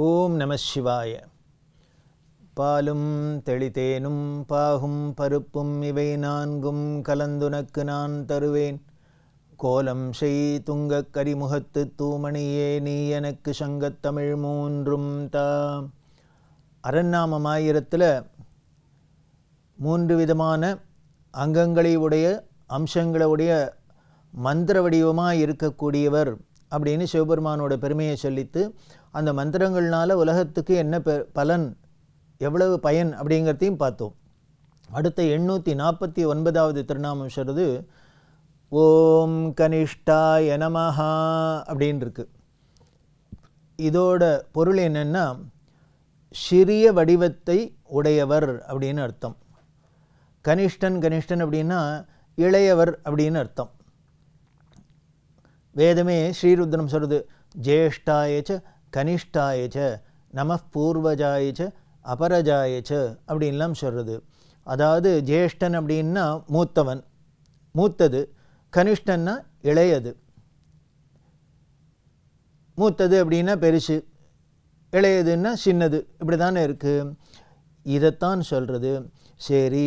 ஓம் நம சிவாய. பாலும் தெளித்தேனும் பாகும் பருப்பும் இவை நான்கும் கலந்துனக்கு நான் தருவேன். கோலம் செய் துங்கக் கரிமுகத்து தூமணியே நீ எனக்கு சங்கத்தமிழ் மூன்றும் தா. அரண்நாமமாயிரத்தில் மூன்று விதமான அங்கங்களை உடைய அம்சங்களை உடைய மந்திர வடிவமாக இருக்கக்கூடியவர் அப்படின்னு சிவபெருமானோட பெருமையை சொல்லித்து அந்த மந்திரங்கள்னால உலகத்துக்கு என்ன பெ- பலன் எவ்வளவு பயன் அப்படிங்கிறதையும் பார்த்தோம். அடுத்த எண்ணூற்றி நாற்பத்தி ஒன்பதாவது திருநாமம் சொல்றது ஓம் கனிஷ்டாய நமஹா அப்படின்னு இருக்கு இதோட பொருள் என்னென்னா சிறிய வடிவத்தை உடையவர் அப்படின்னு அர்த்தம். கனிஷ்டன் கனிஷ்டன் அப்படின்னா இளையவர் அப்படின்னு அர்த்தம். வேதமே ஸ்ரீருத்ரம் சொல்கிறது ஜேஷ்டாயச்ச கனிஷ்டாயச்ச நம பூர்வஜாயச்ச அபரஜாயச்ச அப்படின்லாம் சொல்கிறது அதாவது ஜேஷ்டன் அப்படின்னா மூத்தவன் மூத்தது. கனிஷ்டன்னா இளையது. மூத்தது அப்படின்னா பெருசு இளையதுன்னா சின்னது. இப்படி தானே இருக்குது இதைத்தான் சொல்கிறது சரி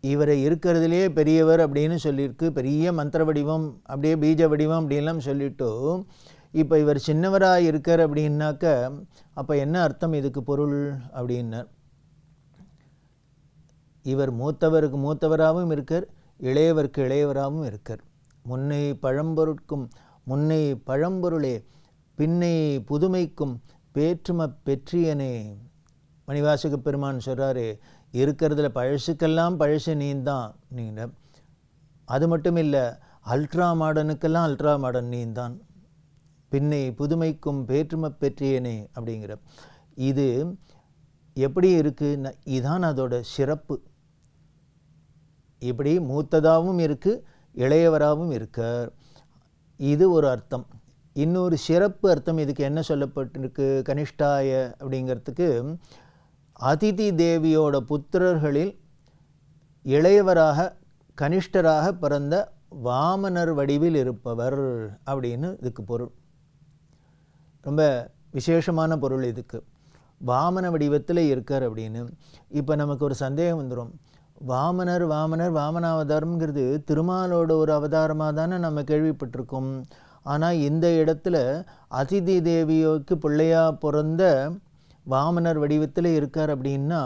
இவரை இருக்கிறதுலே பெரியவர் அப்படின்னு சொல்லியிருக்கு. பெரிய மந்திர வடிவம் அப்படியே பீஜ வடிவம் அப்படின்லாம் சொல்லிவிட்டு இப்போ இவர் சின்னவராக இருக்கார் அப்படின்னாக்க அப்போ என்ன அர்த்தம் இதுக்கு பொருள் அப்படின்னார். இவர் மூத்தவருக்கு மூத்தவராகவும் இருக்கார் இளையவருக்கு இளையவராகவும் இருக்கார். முன்னை பழம்பொருட்கும் முன்னை பழம்பொருளே பின்னை புதுமைக்கும் பேற்றும பெற்றியனே மணிவாசக பெருமான் சொல்கிறாரு இருக்கிறதுல பழசுக்கெல்லாம் பழசு நீந்தான் நீங்கள் அது மட்டும் இல்லை அல்ட்ரா மாடனுக்கெல்லாம் அல்ட்ரா மாடன் நீந்தான். பின்னை புதுமைக்கும் பேற்றுமை பெற்றியனே அப்படிங்கிற. இது எப்படி இருக்குன்னா இதான் அதோட சிறப்பு. இப்படி மூத்ததாகவும் இருக்குது இளையவராகவும் இருக்கார். இது ஒரு அர்த்தம். இன்னொரு சிறப்பு அர்த்தம் இதுக்கு என்ன சொல்லப்பட்டிருக்கு? கனிஷ்டாய அப்படிங்கிறதுக்கு அதிதி தேவியோட புத்திரர்களில் இளையவராக கனிஷ்டராக பிறந்த வாமனர் வடிவில் இருப்பவர் அப்படின்னு இதுக்கு பொருள். ரொம்ப விசேஷமான பொருள் இதுக்கு. வாமன வடிவத்தில் இருக்கார் அப்படின்னு. இப்போ நமக்கு ஒரு சந்தேகம் வந்துடும் வாமனர் வாமனர் வாமன அவதாரம்ங்கிறது திருமாலோட ஒரு அவதாரமாக தானே நம்ம கேள்விப்பட்டிருக்கோம். ஆனால் இந்த இடத்துல அதிதி தேவியோக்கு பிள்ளையாக பிறந்த வாமனர் வடிவத்தில் இருக்கார் அப்படின்னா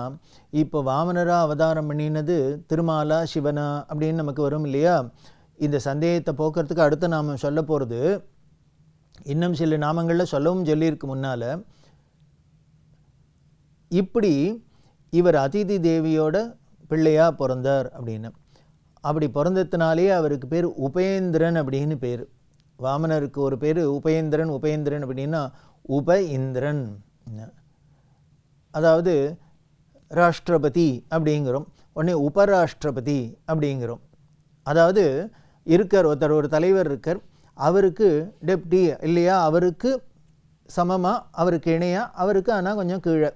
இப்போ வாமனராக அவதாரம் பண்ணினது திருமாலா சிவனா அப்படின்னு நமக்கு வரும் இல்லையா? இந்த சந்தேகத்தை போக்குறதுக்கு அடுத்து நாம் சொல்ல போகிறது இன்னும் சில நாமங்களில் சொல்லவும் சொல்லியிருக்கு முன்னால். இப்படி இவர் அதிதி தேவியோட பிள்ளையாக பிறந்தார் அப்படின்னு. அப்படி பிறந்ததுனாலே அவருக்கு பேர் உபேந்திரன் அப்படின்னு பேர். வாமனருக்கு ஒரு பேர் உபேந்திரன் உபேந்திரன் அப்படின்னா உப இந்திரன் அதாவது ராஷ்டிரபதி அப்படிங்கிறோம். உடனே உபராஷ்டிரபதி அப்படிங்கிறோம். அதாவது இருக்கார் ஒருத்தர் ஒரு தலைவர் இருக்கார். அவருக்கு டெப்டி இல்லையா? அவருக்கு சமமாக அவருக்கு இணையாக அவருக்கு ஆனால் கொஞ்சம் கீழே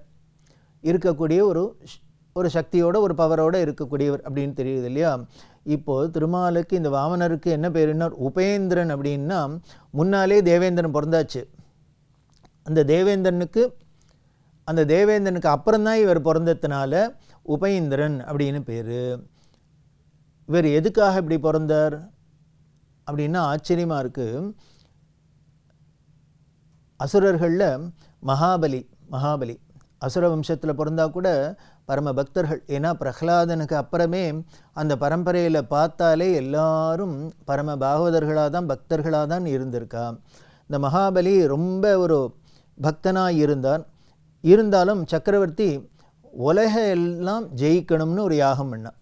இருக்கக்கூடிய ஒரு ஷ்- ஒரு சக்தியோட ஒரு பவரோடு இருக்கக்கூடியவர் அப்படின்னு தெரியுது இல்லையா? இப்போது திருமாலுக்கு இந்த வாமனருக்கு என்ன பேருன்னா உபேந்திரன் அப்படின்னா முன்னாலே தேவேந்திரன் பிறந்தாச்சு. அந்த தேவேந்திரனுக்கு அந்த தேவேந்திரனுக்கு அப்புறம்தான் இவர் பிறந்ததுனால உபேந்திரன் அப்படின்னு பேர். இவர் எதுக்காக இப்படி பிறந்தார்? அப்படின்னா ஆச்சரியமாக இருக்குது அசுரர்களில் மகாபலி மகாபலி. அசுர வம்சத்தில் பிறந்தா கூட பரம பக்தர்கள். ஏன்னா பிரகலாதனுக்கு அப்புறமே அந்த பரம்பரையில் பார்த்தாலே எல்லாரும் பரம பாகவதர்களாக தான் பக்தர்களாக தான் இருந்திருக்கா. இந்த மகாபலி ரொம்ப ஒரு பக்தனாக இருந்தான் இருந்தாலும் சக்கரவர்த்தி உலக எல்லாம் ஜெயிக்கணும்னு ஒரு யாகம் பண்ணான்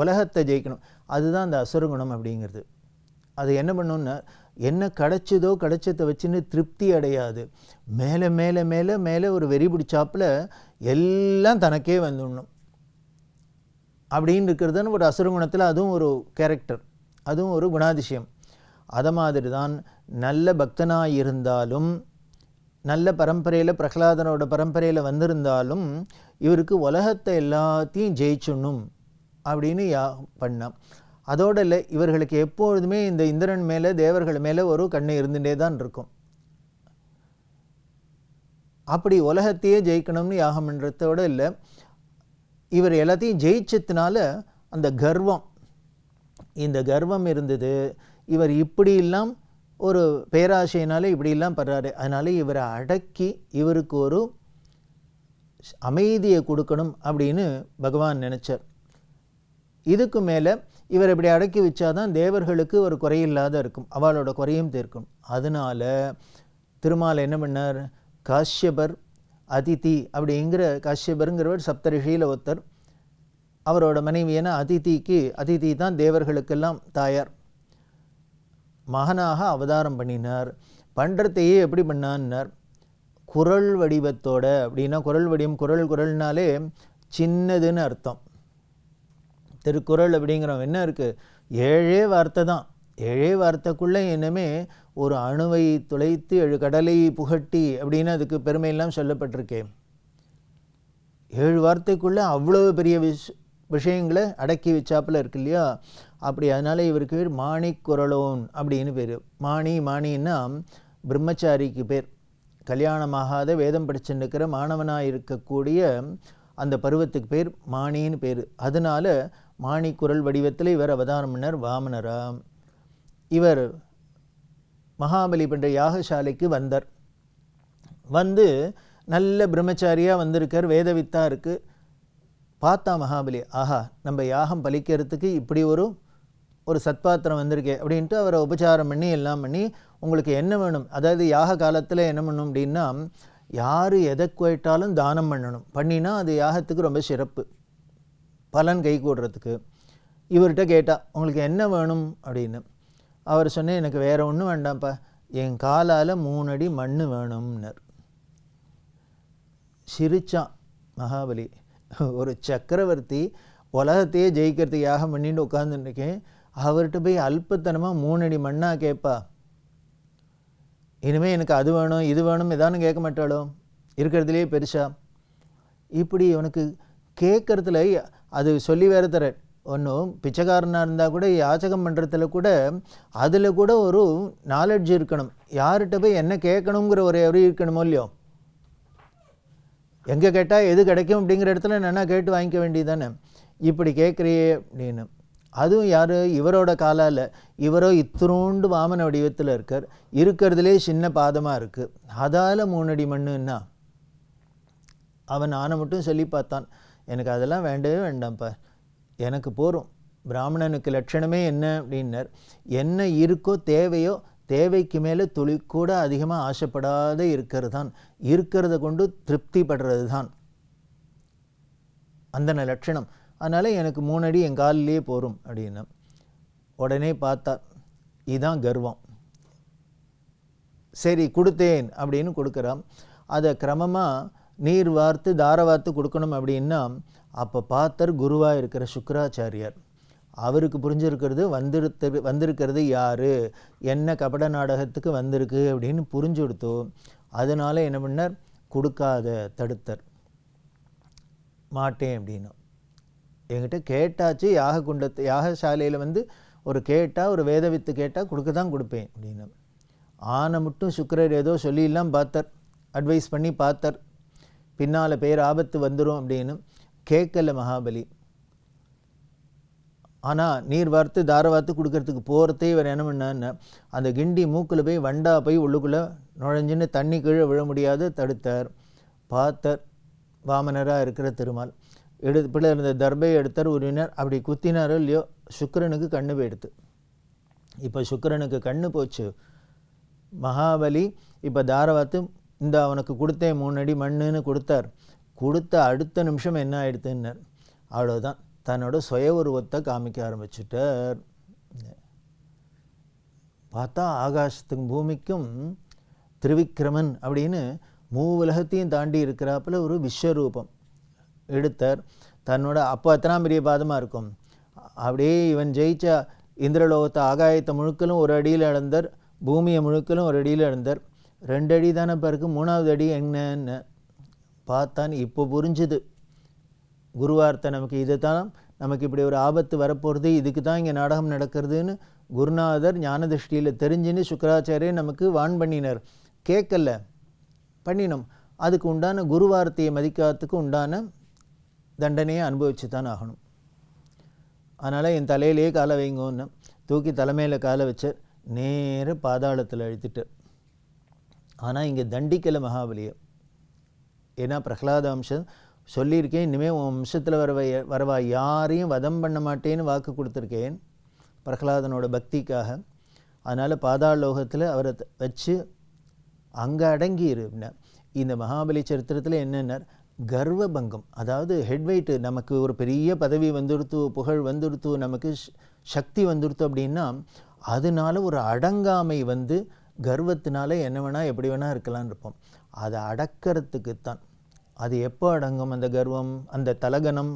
உலகத்தை ஜெயிக்கணும். அதுதான் அந்த அசுரகுணம் அப்படிங்கிறது. அது என்ன பண்ணுன்னா என்ன கிடைச்சதோ கிடைச்சதை வச்சுன்னு திருப்தி அடையாது. மேலே மேலே மேலே மேலே ஒரு வெறி பிடிச்சாப்புல எல்லாம் தனக்கே வந்துடணும். அப்படின்னு இருக்கிறதுன்னு ஒரு அசுரகுணத்தில் அதுவும் ஒரு கேரக்டர் அதுவும் ஒரு குணாதிசயம். அதை மாதிரி தான் நல்ல பக்தனாக இருந்தாலும் நல்ல பரம்பரையில் பிரகலாதனோட பரம்பரையில் வந்திருந்தாலும் இவருக்கு உலகத்தை எல்லாத்தையும் ஜெயிச்சிடணும். அப்படின்னு யா பண்ணான். அதோட இல்லை இவர்களுக்கு எப்பொழுதுமே இந்த இந்திரன் மேலே தேவர்கள் மேலே ஒரு கண்ணு இருந்துகிட்டே தான் இருக்கும். அப்படி உலகத்தையே ஜெயிக்கணும்னு யாகம் பண்ணுறதோடு இல்லை இவர் எல்லாத்தையும் ஜெயிச்சதுனால அந்த கர்வம் இந்த கர்வம் இருந்தது. இவர் இப்படியெல்லாம் ஒரு பேராசையினால இப்படியெல்லாம் படுறாரு. அதனால இவரை அடக்கி இவருக்கு ஒரு அமைதியை கொடுக்கணும் அப்படின்னு பகவான் நினச்சார். இதுக்கு மேலே இவர் இப்படி அடக்கி வச்சாதான் தேவர்களுக்கு ஒரு குறையில்லாத இருக்கும். அவளோட குறையும் தீர்க்கும். அதனால திருமால் என்ன பண்ணார்? காஷ்யபர் அதிதி அப்படிங்கிற காஷ்யபருங்கிறவர் சப்தரிஷியில் ஒருத்தர். அவரோட மனைவியான அதிதிக்கு அதிதி தான் தேவர்களுக்கெல்லாம் தாயார். மகனாக அவதாரம் பண்ணினார். பண்ணுறதையே எப்படி பண்ணான்னார்? குரல் வடிவத்தோட அப்படின்னா குரல் வடிவம் குரல் குரல்னாலே சின்னதுன்னு அர்த்தம். திருக்குறள் அப்படிங்கிறவன். என்ன இருக்குது ஏழே வார்த்தை தான். ஏழே வார்த்தைக்குள்ளே என்னமே ஒரு அணுவை துளைத்து எழு கடலை புகட்டி அப்படின்னு அதுக்கு பெருமையெல்லாம் சொல்லப்பட்டிருக்கேன் ஏழு வார்த்தைக்குள்ளே அவ்வளோ பெரிய விஷ் விஷயங்களை அடக்கி வச்சாப்பில் இருக்கு இல்லையா? அப்படி அதனால் இவருக்கு பேர் மாணிக்குரலோன் அப்படின்னு பேர். மாணி மாணின்னா பிரம்மச்சாரிக்கு பேர். கல்யாணமாகாத வேதம் படிச்சுட்டு இருக்கிற மாணவனாக இருக்கக்கூடிய அந்த பருவத்துக்கு பேர் மாணின்னு பேர். அதனால மாணிக்குரல் வடிவத்தில் இவர் அவதானம் பண்ணார் வாமனராம். இவர் மகாபலி பண்ணுற யாகசாலைக்கு வந்தார். வந்து நல்ல பிரம்மச்சாரியாக வந்திருக்கார் வேதவித்தா இருக்குது பார்த்தா மகாபலி ஆஹா நம்ம யாகம் பலிக்கிறதுக்கு இப்படி ஒரு ஒரு சத்பாத்திரம் வந்திருக்கே அப்படின்ட்டு அவரை உபச்சாரம் பண்ணி எல்லாம் பண்ணி உங்களுக்கு என்ன வேணும்? அதாவது யாக காலத்தில் என்ன பண்ணணும் அப்படின்னா யார் எதை கேட்டாலும் தானம் பண்ணணும். பண்ணினா அது யாகத்துக்கு ரொம்ப சிறப்பு. பலன் கை கூடுறதுக்கு இவர்கிட்ட கேட்டால் உங்களுக்கு என்ன வேணும்? அப்படின்னு. அவர் சொன்னேன் எனக்கு வேறு ஒன்றும் வேண்டாம்ப்பா. என் காலால் மூணு அடி மண் வேணும்னர். சிரிச்சான் மகாபலி. ஒரு சக்கரவர்த்தி உலகத்தையே ஜெயிக்கிறதுக்கு யாகம் பண்ணிட்டு உட்காந்துருக்கேன் அவர்கிட்ட போய் அல்பத்தனமாக மூணு அடி கேட்பா இனிமேல் எனக்கு அது வேணும் இது வேணும் எதானு கேட்க மாட்டாளோ? இருக்கிறதுலே பெருசா. இப்படி இவனுக்கு கேட்குறதுல அது சொல்லி வேறு தர ஒன்றும் பிச்சைக்காரனாக இருந்தால் கூட யாச்சகம் பண்ணுறதுல கூட அதில் கூட ஒரு நாலெட்ஜ் இருக்கணும். யார்கிட்ட போய் என்ன கேட்கணுங்கிற ஒரு அறிவு இருக்கணுமோ இல்லையோ? எங்கே கேட்டால் எது கிடைக்கும் அப்படிங்கிற இடத்துல நான் கேட்டு வாங்கிக்க வேண்டியதானே இப்படி கேட்குறியே அப்படின்னு. அதுவும் யார்? இவரோட காலால். இவரோ இத்திரோண்டு வாமன வடிவத்தில் இருக்கார். இருக்கிறதுலே சின்ன பாதமாக இருக்குது. அதால் மூணடி மண்ணுன்னா அவன் ஆனை மட்டும் சொல்லி பார்த்தான். எனக்கு அதெல்லாம் வேண்டவே வேண்டாம்ப்பா. எனக்கு போகிறோம் பிராமணனுக்கு லட்சணமே என்ன அப்படின்னார். என்ன இருக்கோ தேவையோ தேவைக்கு மேலே துளி கூட அதிகமாக ஆசைப்படாத இருக்கிறது தான் இருக்கிறத கொண்டு திருப்திப்படுறது தான் அந்தன லட்சணம். அதனால் எனக்கு மூணு அடி என் காலிலேயே போகிறோம் அப்படின்னு. உடனே பார்த்தார் இதுதான் கர்வம். சரி கொடுத்தேன் அப்படின்னு கொடுக்குறான். அதை கிரமமாக நீர் வார்த்து தார வார்த்து கொடுக்கணும் அப்படின்னா அப்போ பார்த்தர் குருவாக இருக்கிற சுக்கராச்சாரியார். அவருக்கு புரிஞ்சிருக்கிறது வந்திருத்து வந்திருக்கிறது யார்? என்ன கபட நாடகத்துக்கு வந்திருக்கு அப்படின்னு புரிஞ்சு கொடுத்தோ அதனால் என்ன பண்ணார்? கொடுக்காத தடுத்தர். மாட்டேன் அப்படின்னு. என்கிட்ட கேட்டாச்சு யாக குண்டத்து யாகசாலையில் வந்து ஒரு கேட்டால் ஒரு வேதவித்து கேட்டால் கொடுக்க தான் கொடுப்பேன் அப்படின்னு. ஆனை மட்டும் சுக்கரர் ஏதோ சொல்லியெல்லாம் பார்த்தார். அட்வைஸ் பண்ணி பார்த்தார். பின்னால் பேர் ஆபத்து வந்துடும் அப்படின்னு கேட்கல மகாபலி. ஆனால் நீர் வார்த்து தார வார்த்து கொடுக்கறதுக்கு போகிறதே இவர் என்ன பண்ணான்னு அந்த கிண்டி மூக்கில் போய் வண்டா போய் உள்ளுக்குள்ளே நுழைஞ்சுன்னு தண்ணி கீழே விழ முடியாது தடுத்தார். பார்த்தர் வாமனராக இருக்கிற திருமால். எடு பிள்ளை இருந்த தர்பையை எடுத்தார் உறவினர் அப்படி குத்தினாரோ இல்லையோ சுக்கரனுக்கு கண்ணு போயிடுத்து இப்போ சுக்கரனுக்கு கண்ணு போச்சு. மகாபலி இப்போ தாரவாத்து இந்த அவனுக்கு கொடுத்தேன் மூணு அடி மண்ணுன்னு கொடுத்தார். கொடுத்த அடுத்த நிமிஷம் என்ன ஆயிடுத்துன்னார் அவ்வளோதான் தன்னோட சுய உருவத்தை காமிக்க ஆரம்பிச்சிட்டார். பார்த்தா ஆகாசத்துக்கும் பூமிக்கும் திருவிக்கிரமன் அப்படின்னு மூ உலகத்தையும் தாண்டி இருக்கிறாப்புல ஒரு விஸ்வரூபம் எடுத்தார். தன்னோட அப்போ எத்தனாம் பெரிய பாதமாக இருக்கும். அப்படியே இவன் ஜெயிச்ச இந்திரலோகத்தை ஆகாயத்தை முழுக்கலும் ஒரு அடியில் இழந்தார். பூமியை முழுக்கலும் ஒரு அடியில் இழந்தார். ரெண்டு அடி தானே பிறகு மூணாவது அடி என்னன்னு பார்த்தான்னு இப்போ புரிஞ்சுது. குருவார்த்தை நமக்கு இதை தான் நமக்கு இப்படி ஒரு ஆபத்து வரப்போகிறது இதுக்கு தான் இங்கே நாடகம் நடக்கிறதுன்னு குருநாதர் ஞானதிருஷ்டியில் தெரிஞ்சுன்னு சுக்கராச்சாரியர் நமக்கு வான் பண்ணினார். கேட்கல. பண்ணினோம். அதுக்கு உண்டான குரு வார்த்தையை மதிக்காததுக்கு உண்டான தண்டனையை அனுபவிச்சு தான் ஆகணும். அதனால் என் தலையிலேயே காலை வைங்கன்னு தூக்கி தலைமையில் காலை வச்சு நேர பாதாளத்தில் அழுத்திட்டு ஆனால் இங்கே தண்டிக்கலை மகாபலியை. ஏன்னா பிரகலாத வம்சம் சொல்லியிருக்கேன் இனிமேல் உன் வம்சத்தில் வரவ வரவா யாரையும் வதம் பண்ண மாட்டேன்னு வாக்கு கொடுத்துருக்கேன் பிரகலாதனோட பக்திக்காக. அதனால் பாதாள லோகத்தில் அவரை வச்சு அங்கே அடங்கி அப்படின்னா இந்த மகாபலி சரித்திரத்தில் என்னென்ன கர்வபங்கம். அதாவது ஹெட்வெயிட்டு நமக்கு ஒரு பெரிய பதவி வந்துடுத்து புகழ் வந்துடுத்து நமக்கு ஷ்- சக்தி வந்துடுத்து அப்படின்னா அதனால ஒரு அடங்காமை வந்து கர்வத்தினால என்ன வேணால் எப்படி வேணால் இருக்கலாம்னு இருப்போம். அதை அடக்கிறதுக்குத்தான். அது எப்போ அடங்கும் அந்த கர்வம் அந்த தலகனம்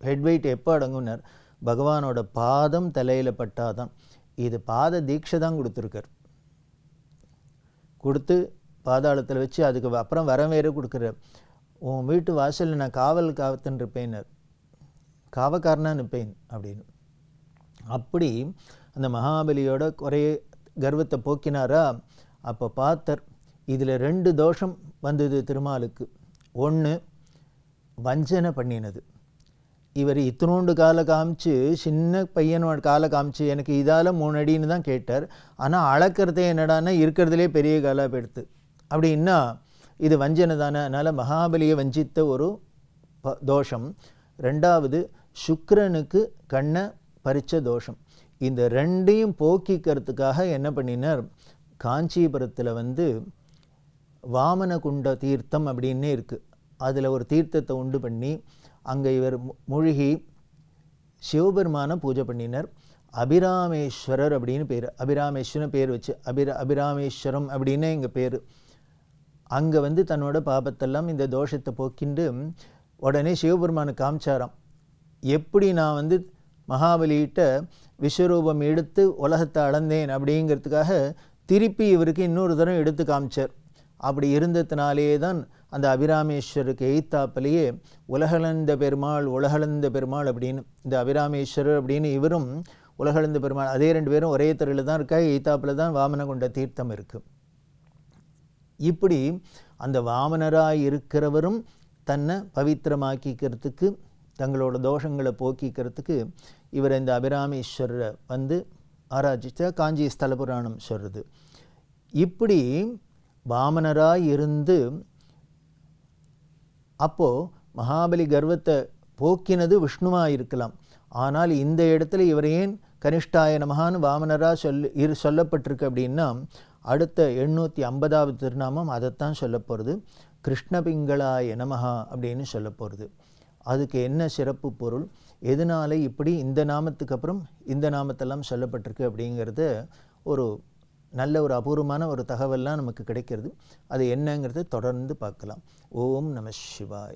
ஹெட்வெயிட் எப்போ அடங்கும்னார்? பகவானோட பாதம் தலையில் பட்டாதான். இது பாத தீட்சை தான் கொடுத்துருக்கார். கொடுத்து பாதாளத்தில் வச்சு அதுக்கு அப்புறம் வரம் வேறு கொடுக்குறார். உன் வீட்டு வாசலில் நான் காவல் காவத்துன்னு இருப்பேன்னர். காவக்காரனாக நிற்பேன் அப்படின்னு. அப்படி அந்த மகாபலியோட குறைய கர்வத்தை போக்கினாரா? அப்போ பார்த்தர் இதில் ரெண்டு தோஷம் வந்தது திருமாலுக்கு. ஒன்று வஞ்சனை பண்ணினது. இவர் இத்தினோண்டு காலை காமிச்சு சின்ன பையனோட காலை காமிச்சு எனக்கு இதால் மூணு அடின்னு தான் கேட்டார். ஆனால் அளக்கிறதே என்னடானா இருக்கிறதுலே பெரிய காலாக போயிடுத்து அப்படின்னா இது வஞ்சனை தானே அதனால் மகாபலியை வஞ்சித்த ஒரு ப தோஷம். ரெண்டாவது சுக்கரனுக்கு கண்ணை பறித்த தோஷம். இந்த ரெண்டையும் போக்கிக்கிறதுக்காக என்ன பண்ணினார்? காஞ்சிபுரத்தில் வந்து வாமன குண்ட தீர்த்தம் அப்படின்னே இருக்குது அதில் ஒரு தீர்த்தத்தை உண்டு பண்ணி அங்கே இவர் மு- முழுகி பூஜை பண்ணினார். அபிராமேஸ்வரர் அப்படின்னு பேர் அபிராமேஸ்வரன் பேர் வச்சு அபிர அபிராமேஸ்வரம் அப்படின்னு எங்கள் பேர். அங்கே வந்து தன்னோட பாபத்தெல்லாம் இந்த தோஷத்தை போக்கிண்டு உடனே சிவபெருமானை காமிச்சாராம். எப்படி நான் வந்து மகாபலிகிட்ட விஸ்வரூபம் எடுத்து உலகத்தை அளந்தேன் அப்படிங்கிறதுக்காக திருப்பி இவருக்கு இன்னொரு தரம் எடுத்து காமிச்சார். அப்படி இருந்ததுனாலேயே தான் அந்த அபிராமேஸ்வருக்கு எய்த்தாப்பிலேயே உலகளந்த பெருமாள் உலகளந்த பெருமாள் அப்படின்னு. இந்த அபிராமேஸ்வரர் அப்படின்னு இவரும் உலகளந்த பெருமாள் அதே ரெண்டு பேரும் ஒரே தெருவில் தான் இருக்கா எய்த்தாப்பில் தான் வாமன கொண்ட தீர்த்தம் இருக்குது இப்படி அந்த வாமனராய் இருக்கிறவரும் தன்னை பவித்திரமாக்கிக்கிறதுக்கு தங்களோட தோஷங்களை போக்கிக்கிறதுக்கு இவர் இந்த அபிராமேஸ்வரரை வந்து ஆராய்ச்சிச்சா காஞ்சி ஸ்தல புராணம் சொல்கிறது இப்படி வாமனராக இருந்து அப்போது மகாபலி கர்வத்தை போக்கினது விஷ்ணுவாக இருக்கலாம். ஆனால் இந்த இடத்துல இவர் ஏன் கனிஷ்டாய நமகான்னு வாமனராக சொல் இரு சொல்லப்பட்டிருக்கு அப்படின்னா அடுத்த எண்ணூற்றி ஐம்பதாவது திருநாமம் அதைத்தான் சொல்ல போகிறது கிருஷ்ணபிங்களாய நமகா அப்படின்னு சொல்ல போகிறது அதுக்கு என்ன சிறப்பு பொருள்? எதனால இப்படி இந்த நாமத்துக்கு அப்புறம் இந்த நாமத்தெல்லாம் சொல்லப்பட்டிருக்கு அப்படிங்கிறத ஒரு நல்ல ஒரு அபூர்வமான ஒரு தகவல்லாம் நமக்கு கிடைக்கிறது. அது என்னங்கிறத தொடர்ந்து பார்க்கலாம். ஓம் நம சிவாய.